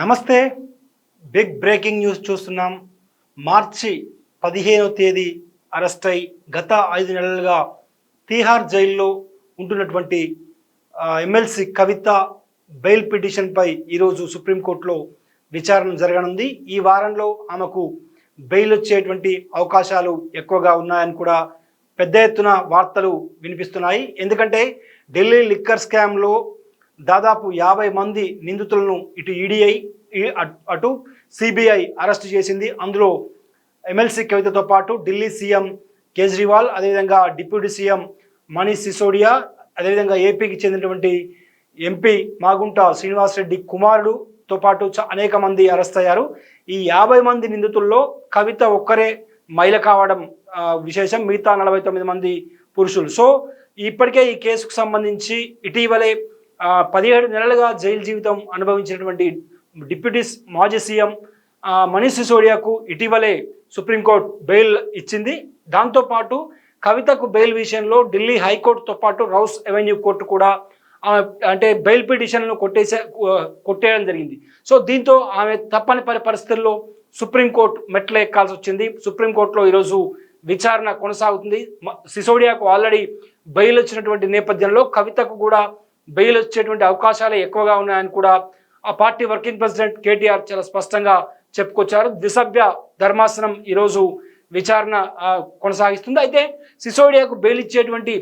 నమస్తే. Big breaking news చూస్తున్నాం. మార్చి పదిహేనవ తేదీ అరెస్ట్ అయి గత ఐదు నెలలుగా తీహార్ జైల్లో ఉంటున్నటువంటి ఎమ్మెల్సీ కవిత బెయిల్ పిటిషన్పై ఈరోజు సుప్రీంకోర్టులో విచారణ జరగనుంది. ఈ వారంలో ఆమెకు బెయిల్ వచ్చేటువంటి అవకాశాలు ఎక్కువగా ఉన్నాయని కూడా పెద్ద ఎత్తున వార్తలు వినిపిస్తున్నాయి. ఎందుకంటే ఢిల్లీ లిక్కర్ స్కామ్లో దాదాపు యాభై మంది నిందితులను ఇటు ఈడీఐ అటు సిబిఐ అరెస్ట్ చేసింది. అందులో ఎమ్మెల్సీ కవితతో పాటు ఢిల్లీ సీఎం కేజ్రీవాల్ అదేవిధంగా డిప్యూటీ సీఎం మనీష్ సిసోడియా అదేవిధంగా ఏపీకి చెందినటువంటి ఎంపీ మాగుంట శ్రీనివాస్ రెడ్డి కుమారుడుతో పాటు అనేక మంది అరెస్ట్ అయ్యారు. ఈ యాభై మంది నిందితుల్లో కవిత ఒక్కరే మహిళ కావడం విశేషం. మిగతా నలభై తొమ్మిది మంది పురుషులు. సో ఇప్పటికే ఈ కేసుకు సంబంధించి ఇటీవలే పదిహేడు నెలలుగా జైలు జీవితం అనుభవించినటువంటి డిప్యూటీ మాజీ సీఎం మనీష్ సిసోడియాకు ఇటీవలే సుప్రీంకోర్టు బెయిల్ ఇచ్చింది. దాంతోపాటు కవితకు బెయిల్ విషయంలో ఢిల్లీ హైకోర్టుతో పాటు రౌస్ అవెన్యూ కోర్టు కూడా ఆమె అంటే బెయిల్ పిటిషన్లను కొట్టేసే కొట్టేయడం జరిగింది. సో దీంతో ఆమె తప్పని పరి పరిస్థితుల్లో సుప్రీంకోర్టు మెట్లు ఎక్కాల్సి వచ్చింది. సుప్రీంకోర్టులో ఈరోజు విచారణ కొనసాగుతుంది. సిసోడియాకు ఆల్రెడీ బెయిల్ వచ్చినటువంటి నేపథ్యంలో కవితకు కూడా బెయిల్ వచ్చేటువంటి అవకాశాలు ఎక్కువగా ఉన్నాయని కూడా ఆ పార్టీ వర్కింగ్ ప్రెసిడెంట్ కేటీఆర్ చాలా స్పష్టంగా చెప్పుకొచ్చారు. ద్విసభ్య ధర్మాసనం ఈరోజు విచారణ కొనసాగిస్తుంది. అయితే సిసోడియాకు బెయిల్ ఇచ్చేటువంటి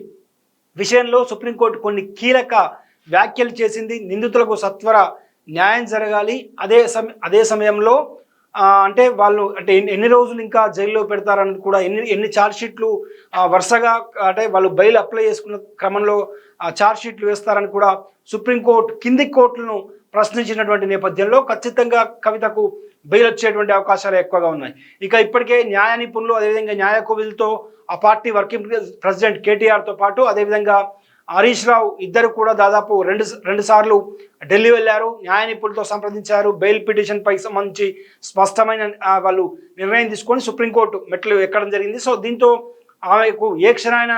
విషయంలో సుప్రీంకోర్టు కొన్ని కీలక వ్యాఖ్యలు చేసింది. నిందితులకు సత్వర న్యాయం జరగాలి. అదే సమ అదే సమయంలో అంటే వాళ్ళు అంటే ఎన్ని ఎన్ని రోజులు ఇంకా జైల్లో పెడతారని కూడా ఎన్ని ఎన్ని ఛార్జ్ షీట్లు వరుసగా అంటే వాళ్ళు బెయిల్ అప్లై చేసుకున్న క్రమంలో ఛార్జ్ షీట్లు వేస్తారని కూడా సుప్రీంకోర్టు కింది కోర్టులను ప్రశ్నించినటువంటి నేపథ్యంలో ఖచ్చితంగా కవితకు బెయిల్ వచ్చేటువంటి అవకాశాలు ఎక్కువగా ఉన్నాయి. ఇక ఇప్పటికే న్యాయ నిపుణులు అదేవిధంగా న్యాయ కోవిలతో ఆ పార్టీ వర్కింగ్ ప్రెసిడెంట్ కేటీఆర్తో పాటు అదేవిధంగా హరీష్ రావు ఇద్దరు కూడా దాదాపు రెండు రెండు సార్లు ఢిల్లీ వెళ్ళారు. న్యాయ నిపుణులతో సంప్రదించారు. బెయిల్ పిటిషన్ పై సంబంధించి స్పష్టమైన వాళ్ళు నిర్ణయం తీసుకొని సుప్రీంకోర్టు మెట్లు ఎక్కడం జరిగింది. సో దీంతో ఆమెకు ఏ క్షణాన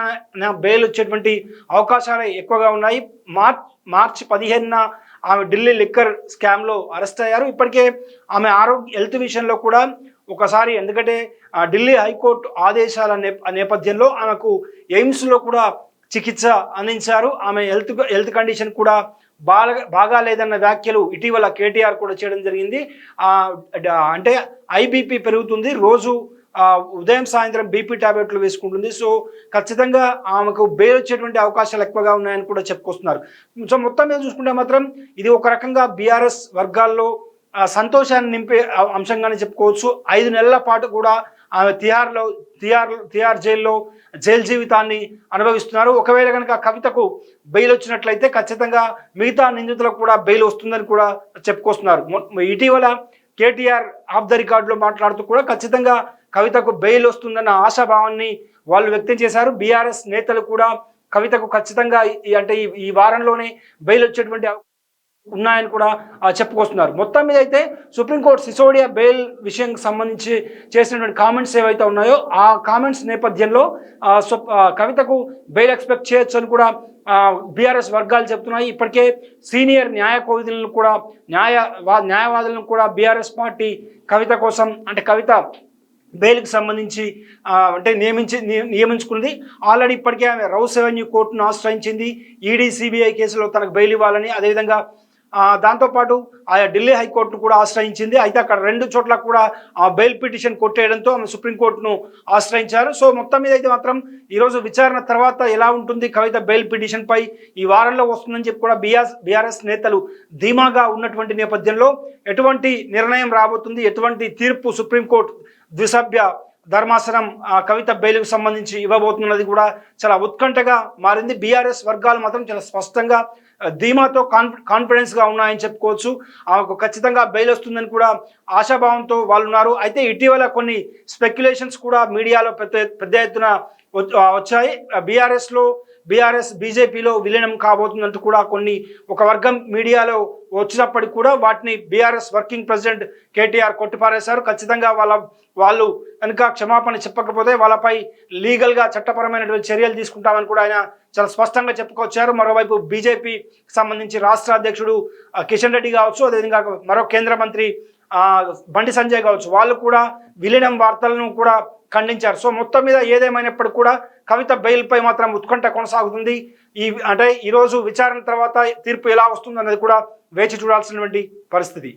బెయిల్ వచ్చేటువంటి అవకాశాలు ఎక్కువగా ఉన్నాయి. మార్చ్ మార్చి పదిహేనున ఆమె ఢిల్లీ లిక్కర్ స్కామ్లో అరెస్ట్ అయ్యారు. ఇప్పటికే ఆమె ఆరోగ్య హెల్త్ విషయంలో కూడా ఒకసారి ఎందుకంటే ఆ, ఢిల్లీ హైకోర్టు ఆదేశాల నేపథ్యంలో ఆమెకు ఎయిమ్స్లో కూడా చికిత్స అందించారు. ఆమె హెల్త్ హెల్త్ కండిషన్ కూడా బాగా బాగాలేదన్న వ్యాఖ్యలు ఇటీవల కేటీఆర్ కూడా చేయడం జరిగింది. అంటే ఐబీపీ పెరుగుతుంది. రోజు ఉదయం సాయంత్రం బీపీ టాబ్లెట్లు వేసుకుంటుంది. సో ఖచ్చితంగా ఆమెకు బెయిల్ వచ్చేటువంటి అవకాశాలు ఎక్కువగా ఉన్నాయని కూడా చెప్పుకొస్తున్నారు. సో మొత్తం మీద చూసుకుంటే మాత్రం ఇది ఒక రకంగా బీఆర్ఎస్ వర్గాల్లో సంతోషాన్ని నింపే అంశంగానే చెప్పుకోవచ్చు. ఐదు నెలల పాటు కూడా ఆమె తిహార్లో తిహార్ తిహార్ జైల్లో జైలు జీవితాన్ని అనుభవిస్తున్నారు. ఒకవేళ కనుక కవితకు బెయిల్ వచ్చినట్లయితే ఖచ్చితంగా మిగతా నిందితులకు కూడా బెయిల్ వస్తుందని కూడా చెప్పుకొస్తున్నారు. ఇటీవల కేటీఆర్ ఆఫ్ ద రికార్డులో మాట్లాడుతూ కూడా ఖచ్చితంగా కవితకు బెయిల్ వస్తుందన్న ఆశాభావాన్ని వాళ్ళు వ్యక్తం చేశారు. బీఆర్ఎస్ నేతలు కూడా కవితకు ఖచ్చితంగా ఈ- అంటే ఈ- ఈ వారంలోనే బెయిల్ వచ్చేటువంటి ఉన్నాయని కూడా చెప్పుకొస్తున్నారు. మొత్తం మీద అయితే సుప్రీంకోర్టు సిసోడియా బెయిల్ విషయం సంబంధించి చేసినటువంటి కామెంట్స్ ఏవైతే ఉన్నాయో ఆ కామెంట్స్ నేపథ్యంలో కవితకు బెయిల్ ఎక్స్పెక్ట్ చేయొచ్చు అని కూడా బీఆర్ఎస్ వర్గాలు చెప్తున్నాయి. ఇప్పటికే సీనియర్ న్యాయ కోవిదులను కూడా న్యాయ న్యాయవాదులను కూడా బీఆర్ఎస్ పార్టీ కవిత కోసం అంటే కవిత బెయిల్కి సంబంధించి అంటే నియమించి నియ- నియమించుకుంది. ఆల్రెడీ ఇప్పటికే ఆమె రౌస్ రెవెన్యూ కోర్టును ఆశ్రయించింది. ఈడీ సిబిఐ కేసులో తనకు బెయిల్ ఇవ్వాలని అదేవిధంగా దాంతోపాటు ఆయా ఢిల్లీ హైకోర్టును కూడా ఆశ్రయించింది. అయితే అక్కడ రెండు చోట్ల కూడా ఆ బెయిల్ పిటిషన్ కొట్టేయడంతో ఆమె సుప్రీంకోర్టును ఆశ్రయించారు. సో మొత్తం మీద అయితే మాత్రం ఈరోజు విచారణ తర్వాత ఎలా ఉంటుంది కవిత బెయిల్ పిటిషన్పై ఈ వారంలో వస్తుందని చెప్పి కూడా బీఆర్ బీఆర్ఎస్ నేతలు ధీమాగా ఉన్నటువంటి నేపథ్యంలో ఎటువంటి నిర్ణయం రాబోతుంది? ఎటువంటి తీర్పు సుప్రీంకోర్టు ద్విసభ్య ధర్మాసనం ఆ కవిత బెయిల్కు సంబంధించి ఇవ్వబోతున్నది కూడా చాలా ఉత్కంఠగా మారింది. బీఆర్ఎస్ వర్గాలు మాత్రం చాలా స్పష్టంగా ధీమాతో కాన్ఫి కాన్ఫిడెన్స్గా ఉన్నాయని చెప్పుకోవచ్చు. ఆమెకు ఖచ్చితంగా బెయిల్ వస్తుందని కూడా ఆశాభావంతో వాళ్ళు ఉన్నారు అయితే ఇటీవల కొన్ని స్పెక్యులేషన్స్ కూడా మీడియాలో పెద్ద పెద్ద ఎత్తున వచ్చాయి. బీఆర్ఎస్లో బీఆర్ఎస్ బీజేపీలో విలీనం కాబోతుందంటూ కూడా కొన్ని ఒక వర్గం మీడియాలో వచ్చినప్పటికి కూడా వాటిని బీఆర్ఎస్ వర్కింగ్ ప్రెసిడెంట్ కేటీఆర్ కొట్టిపారేశారు. ఖచ్చితంగా వాళ్ళ వాళ్ళు కనుక క్షమాపణ చెప్పకపోతే వాళ్ళపై లీగల్గా చట్టపరమైనటువంటి చర్యలు తీసుకుంటామని కూడా ఆయన చాలా స్పష్టంగా చెప్పుకొచ్చారు. మరోవైపు బీజేపీ సంబంధించి రాష్ట్ర అధ్యక్షుడు కిషన్ రెడ్డి కావచ్చు అదేవిధంగా మరో కేంద్ర మంత్రి బండి సంజయ్ కావచ్చు వాళ్ళు కూడా విలీనం వార్తలను కూడా ఖండించారు. సో మొత్తం మీద ఏదేమైనప్పటికీ కూడా కవిత బెయిల్పై మాత్రం ఉత్కంఠ కొనసాగుతుంది. ఈ అంటే ఈరోజు విచారణ తర్వాత తీర్పు ఎలా వస్తుంది అనేది కూడా వేచి చూడాల్సినటువంటి పరిస్థితి.